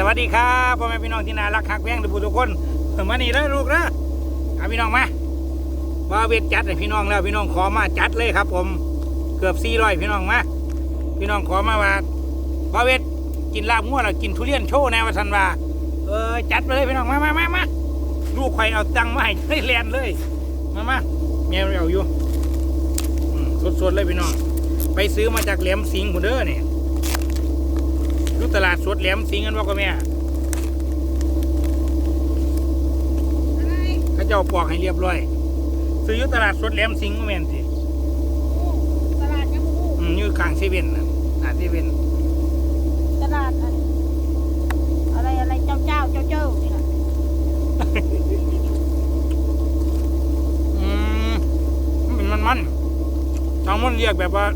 สวัสดีครับพ่อแม่พี่น้องที่น่ารักฮักแพงทุกผู้ทุกคนมานี่แล้วลูกนะเอาพี่น้องมาว่าเวทจัดให้พี่น้องแล้วพี่น้องขอมาจัดเลยครับ ผมเกือบสี่ร้อยพี่น้องมาพี่น้องขอมาว่าว่าเวทกินลาบงัวแล้วกินทุเรียนโชว์แนววันว่าเออจัดไปเลยพี่น้องมามามามาลูกใครเอาตังมาให้ได้แลนเลยมามาแมวเอาอยู่สดๆเลยพี่น้องไปซื้อมาจากแหลมสิงห์พุ่นเด้อเนี่ย ยุตลาดสดแหลมสิงห์กันว่าก็แม่เขาเจ้าปอกให้เรียบร้อย ซื้ออยุตลาดสดแหลมสิงห์ก็แม่นสิตลาดยังบูอืมอยู่ข้างเซเว่นนะหน้าเซเว่นตลาดอันอะไรอะไรเจ้าเจ้าเจ้าเจ้านี่แหละอืมมันมันมันน้องมันเรียกแบบว่า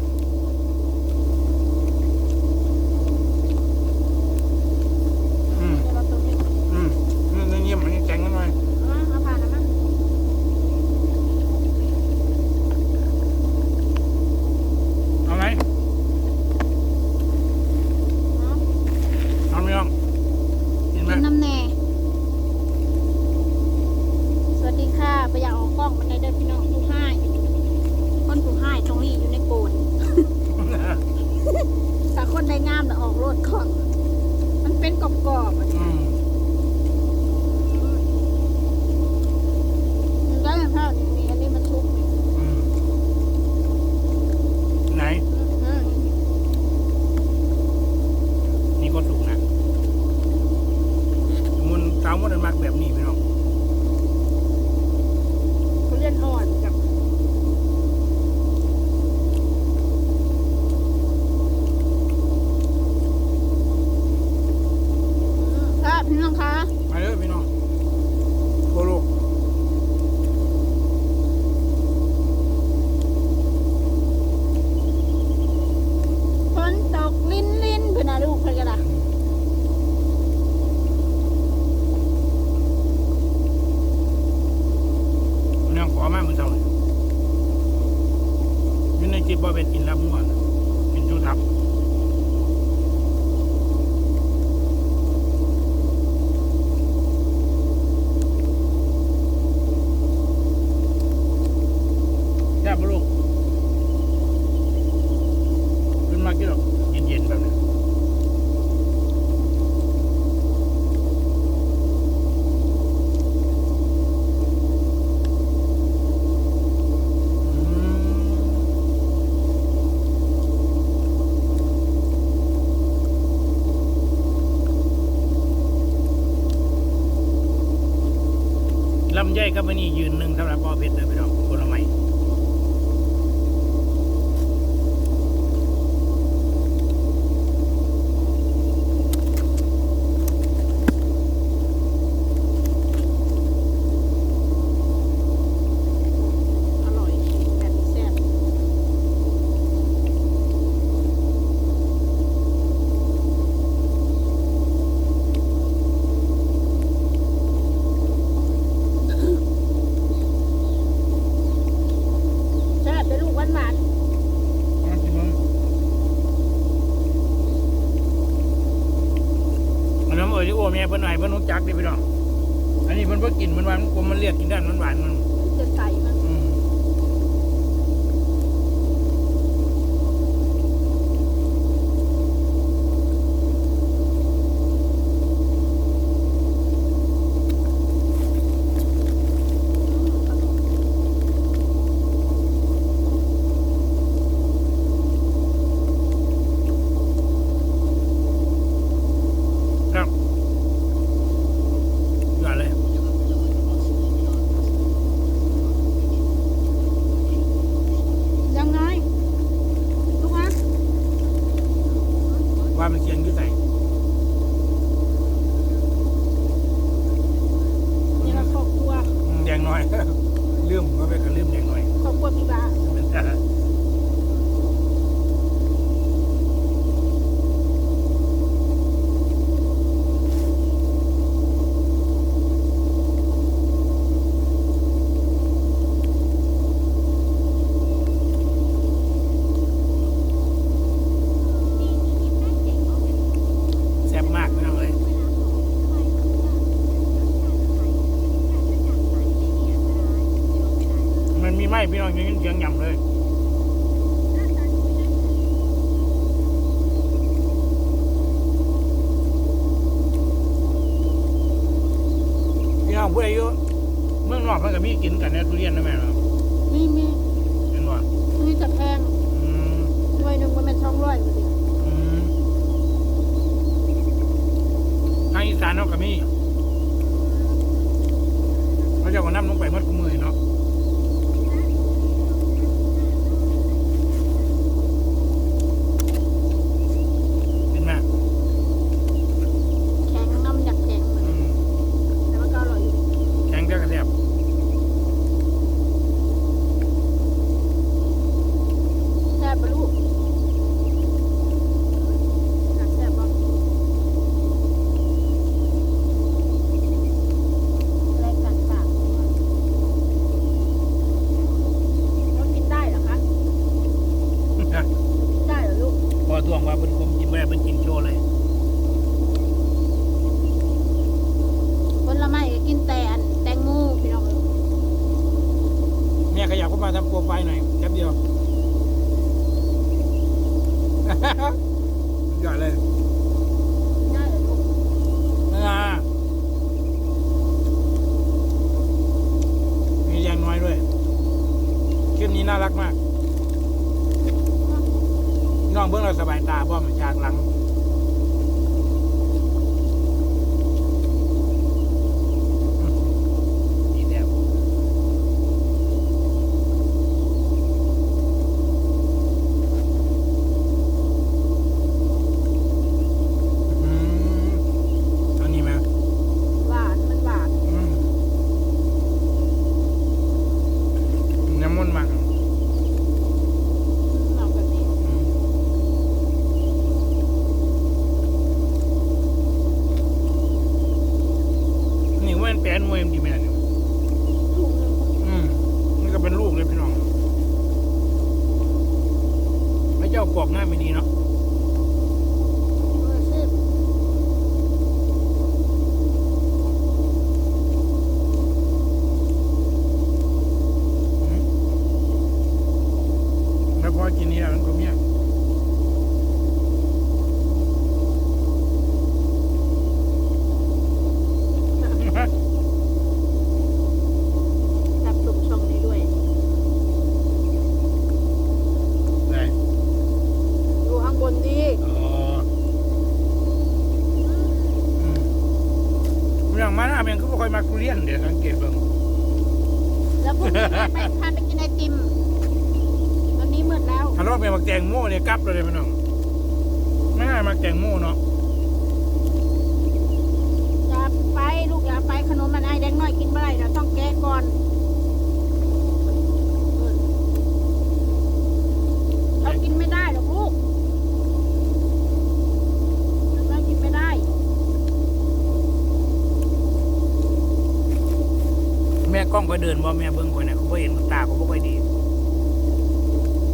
ใหญ่ครับวันนี้ยืนหนึ่งสำหรับปอเพชรเลยพี่น้องผลไม้ อร่อยแบบนี้แซ่บ แซ่บเป็นลูกหวานหวาน มาสิมึงอันนั้นเอ๋ยที่โอ้แม่เพิ่นห น่อยเพิ่พี่น้อง อันนี้มันเพิ่งกินมันหวานมันกลมมันเลียดกินด้านมันหวานมันจะใส่มัน อืมครับยอดเลย พี่น้อง ยังเสียงหย่ำเลยพี่น้องผู้ใดอยู่เมืองนอกเพิ่นก็มีกินกันในทุเรียนนะแม่เนาะมีมีเห็นบ่มีแต่แพงอืมหน่วยหนึ่งมันเป็นช่องร้อยพอดีอืมทางอีสานเนาะก็มีเขาเจะก็นำลงไปหมดกูมือเนาะเห็นไหม แข็งน้ำอยากแข็งมัน อืม แต่มันก็อร่อยอยู่ แข็งจะกระแทบ แซ่บปะลูกอยากแซ่บบ้างรายการฝากเรากินได้เหรอคะกินได้เหรอลูก พอทวงว่าเป็น คมกินไม่ได้เป็นกินโชว์เลยผลไม้ก็กินแต่อันแตงโมพี่น้องเอ้ยแม่ขยับเข้ามาทำโปรไฟล์หน่อยแป๊บเดียวหยอดเลย กินได้เหรอลูก นะมีแรงน้อยด้วยคลิปนี้น่ารักมากน้องเบื้องเราสบายตาเพราะมันจากหลัง ดีแล้วอืมอันนี้ไหม หวานมันหวาน อืมน้ำ มันต์มากหวานแบบนี้อืมนี่ว่ามันแปลนมวยมันดีไหมล่ะเนี่ยลูกหนึงอืมนี่ก็เป็นลูกเลยพี่น้องพระเจ้าปอกหน้าไม่ดีเนาะ เออซื้อ อืมแล้วพอกินนี่แล้วมันก็เมีย จับตุ่มช่องนี้ด้วย ได้ อยู่ข้างบนดี อ๋ออืมเรื่องมาหน้าเป็นก็บ่ค่อยมา ทุเรียนเดี๋ยวสังเกตเบิ่งแล้วพรุ่งนี้แม่ไปพาไปกินไอติมตอนนี้มืดแล้วถ้าเราเป็นมักแตงโม่เนี่ยกลับเลยพี่น้องไม่ง่ายมักแตงโม่เนาะอย่าไปลูกอย่าไปขนมมันไอแดงน้อยกินไม่ได้เราต้องแกะก่อนเออเรากินไม่ได้หรอกลูกเรากินไม่ได้ แม่กล้องก็เดินว่าแม่เบิ่งคนเนี่ยเขาบ่เห็นตาเขาบ่ค่อยดี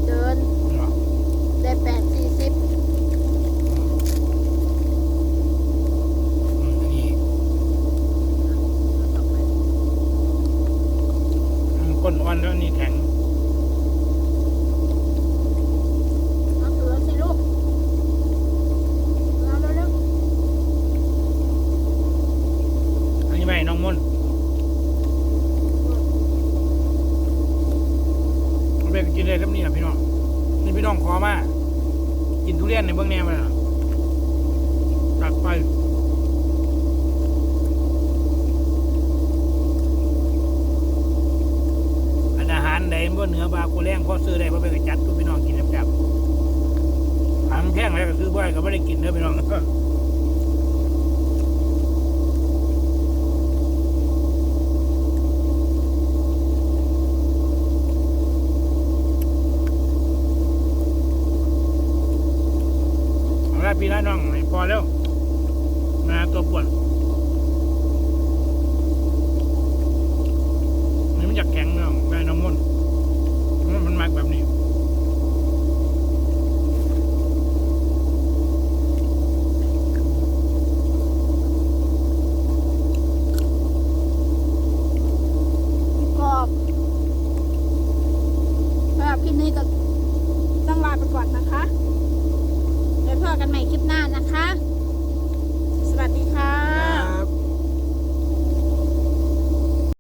เดินเนาะได้แปดสี่สิบอืมอันนี้อืมก้นอ่อนแล้วอันนี่แข็งเอาถือสิลูกเอาเร็วอันนี้ไม่น้องมนต์มันเป็นกินเลยครับนี่นะพี่น้อง องขอมา กินทุเรียนในเบื้องแนวเลยตัดไปอันอาหารใดบ่เหนือบากูแรงพ่อซื้อได้บ่ไปกระจัดทุกพี่น้องกินจับๆอันแพงแล้วก็ซื้อบ่อยก็ไม่ได้กินเด้อพี่น้องาละพี่น้น้องให้พอแล้วมาตัวปวดนี่มันอยากแข็งเนาะได้น้ำมันมันมันมากแบบนี้